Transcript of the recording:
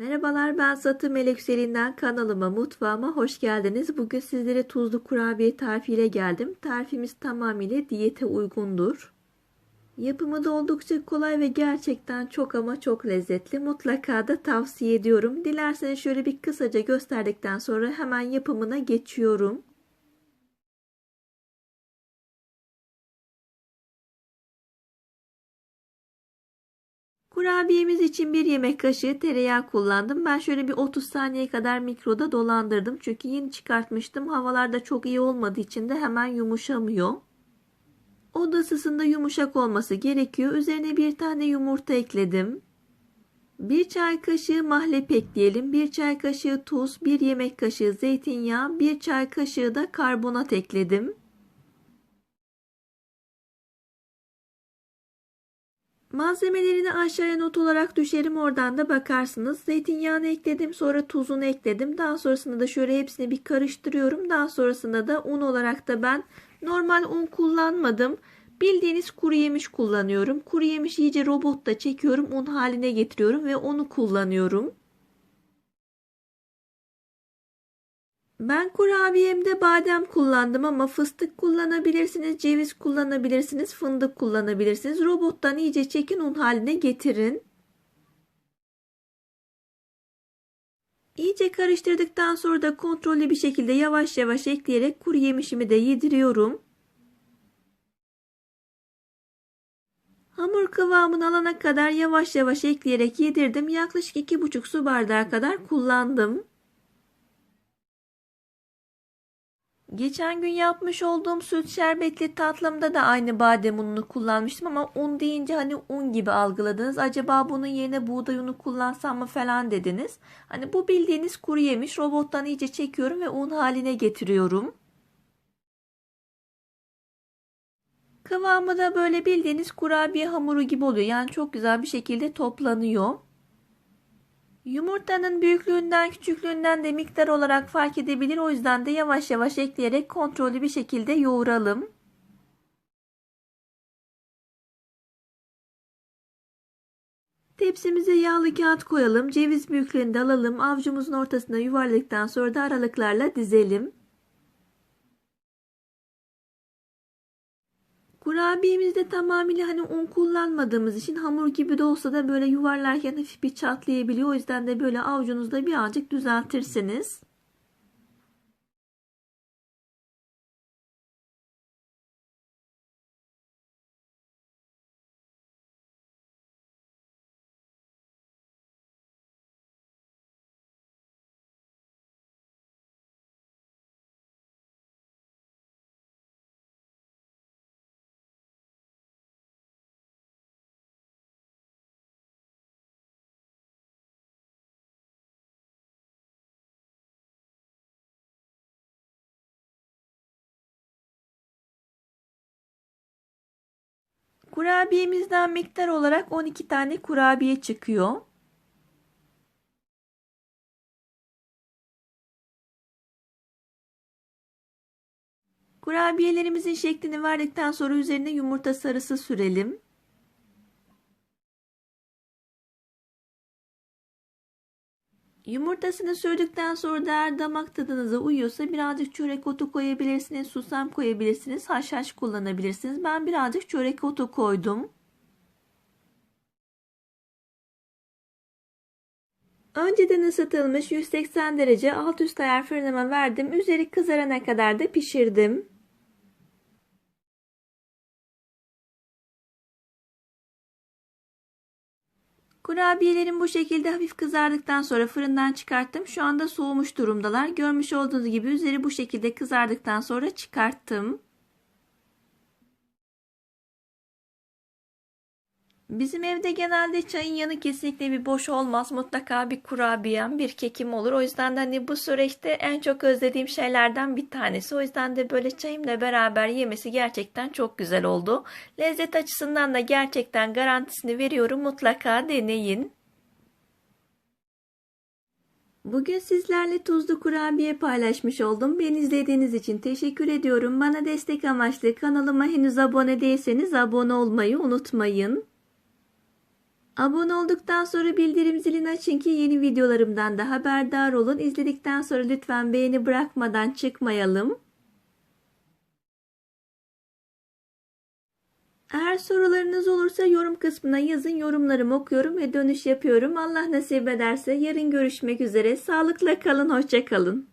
Merhabalar ben Satı Melek Yükselinden kanalıma mutfağıma hoş geldiniz. Bugün sizlere tuzlu kurabiye tarifiyle geldim. Tarifimiz tamamıyla diyete uygundur. Yapımı da oldukça kolay ve gerçekten çok ama çok lezzetli. Mutlaka da tavsiye ediyorum. Dilerseniz şöyle bir kısaca gösterdikten sonra hemen yapımına geçiyorum. Kurabiyemiz için bir yemek kaşığı tereyağı kullandım. Ben şöyle bir 30 saniye kadar mikroda dolandırdım. Çünkü yeni çıkartmıştım. Havalarda çok iyi olmadığı için de hemen yumuşamıyor. Oda ısısında yumuşak olması gerekiyor. Üzerine bir tane yumurta ekledim. Bir çay kaşığı mahlep ekleyelim. Bir çay kaşığı tuz, bir yemek kaşığı zeytinyağı, bir çay kaşığı da karbonat ekledim. Malzemelerini aşağıya not olarak düşerim oradan da bakarsınız. Zeytinyağını ekledim sonra tuzunu ekledim. Daha sonrasında da şöyle hepsini bir karıştırıyorum. Daha sonrasında da un olarak da ben normal un kullanmadım. Bildiğiniz kuru yemiş kullanıyorum. Kuru yemiş iyice robotta çekiyorum un haline getiriyorum ve onu kullanıyorum. Ben kurabiyemde badem kullandım ama fıstık kullanabilirsiniz, ceviz kullanabilirsiniz, fındık kullanabilirsiniz. Robottan iyice çekin un haline getirin. İyice karıştırdıktan sonra da kontrollü bir şekilde yavaş yavaş ekleyerek kuru yemişimi de yediriyorum. Hamur kıvamını alana kadar yavaş yavaş ekleyerek yedirdim. Yaklaşık 2,5 su bardağı kadar kullandım. Geçen gün yapmış olduğum süt şerbetli tatlımda da aynı badem ununu kullanmıştım ama un deyince hani un gibi algıladınız. Acaba bunun yerine buğday unu kullansam mı falan dediniz. Hani bu bildiğiniz kuru yemiş robottan iyice çekiyorum ve un haline getiriyorum. Kıvamı da böyle bildiğiniz kurabiye hamuru gibi oluyor. Yani çok güzel bir şekilde toplanıyor. Yumurtanın büyüklüğünden küçüklüğünden de miktar olarak fark edebilir. O yüzden de yavaş yavaş ekleyerek kontrollü bir şekilde yoğuralım. Tepsimize yağlı kağıt koyalım. Ceviz büyüklüğünde alalım. Avucumuzun ortasına yuvarladıktan sonra da aralıklarla dizelim. Kurabiyemizde tamamıyla hani un kullanmadığımız için hamur gibi de olsa da böyle yuvarlarken hafif bir çatlayabiliyor. O yüzden de böyle avucunuzda birazcık düzeltirsiniz. Kurabiyemizden miktar olarak 12 tane kurabiye çıkıyor. Kurabiyelerimizin şeklini verdikten sonra üzerine yumurta sarısı sürelim. Yumurtasını sürdükten sonra da eğer damak tadınıza uyuyorsa birazcık çörek otu koyabilirsiniz, susam koyabilirsiniz, haşhaş kullanabilirsiniz. Ben birazcık çörek otu koydum. Önceden ısıtılmış 180 derece alt üst ayar fırınıma verdim. Üzeri kızarana kadar da pişirdim. Kurabiyelerim bu şekilde hafif kızardıktan sonra fırından çıkarttım. Şu anda soğumuş durumdalar. Görmüş olduğunuz gibi üzeri bu şekilde kızardıktan sonra çıkarttım. Bizim evde genelde çayın yanı kesinlikle bir boş olmaz. Mutlaka bir kurabiyem, bir kekim olur. O yüzden de hani bu süreçte en çok özlediğim şeylerden bir tanesi. O yüzden de böyle çayımla beraber yemesi gerçekten çok güzel oldu. Lezzet açısından da gerçekten garantisini veriyorum. Mutlaka deneyin. Bugün sizlerle tuzlu kurabiye paylaşmış oldum. Beni izlediğiniz için teşekkür ediyorum. Bana destek amaçlı kanalıma henüz abone değilseniz abone olmayı unutmayın. Abone olduktan sonra bildirim zilini açın ki yeni videolarımdan da haberdar olun. İzledikten sonra lütfen beğeni bırakmadan çıkmayalım. Eğer sorularınız olursa yorum kısmına yazın. Yorumlarımı okuyorum ve dönüş yapıyorum. Allah nasip ederse yarın görüşmek üzere. Sağlıkla kalın, hoşça kalın.